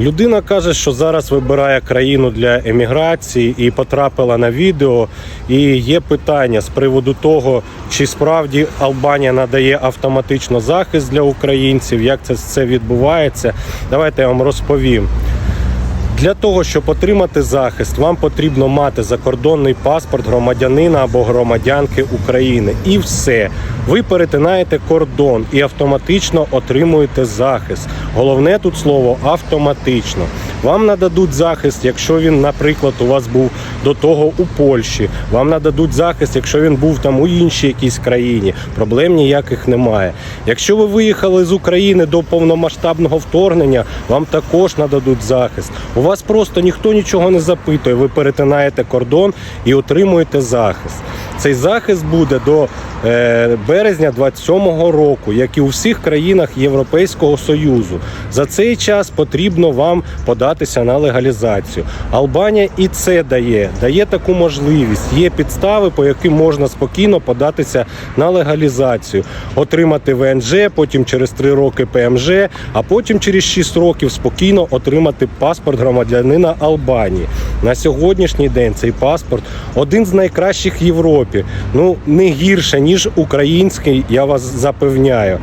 Людина каже, що зараз вибирає країну для еміграції і потрапила на відео. І є питання з приводу того, чи справді Албанія надає автоматично захист для українців, як це це відбувається. Давайте я вам розповім. Для того, щоб отримати захист, вам потрібно мати закордонний паспорт громадянина або громадянки України. І все. Ви перетинаєте кордон і автоматично отримуєте захист. Головне тут слово автоматично. Вам нададуть захист, якщо він, наприклад, у вас був до того у Польщі. Вам нададуть захист, якщо він був там у іншій якійсь країні. Проблем ніяких немає. Якщо ви виїхали з України до повномасштабного вторгнення, вам також нададуть захист. У вас просто ніхто нічого не запитує. Ви перетинаєте кордон і отримуєте захист. Цей захист буде до березня 27-го року, як і у всіх країнах Європейського Союзу. За цей час потрібно вам податися на легалізацію. Албанія і це дає, дає таку можливість. Є підстави, по яким можна спокійно податися на легалізацію, отримати ВНЖ, потім через 3 роки ПМЖ, а потім через 6 років спокійно отримати паспорт громадянина Албанії. На сьогоднішній день цей паспорт один з найкращих в Європі. Ну не гірше ніж український, я вас запевняю.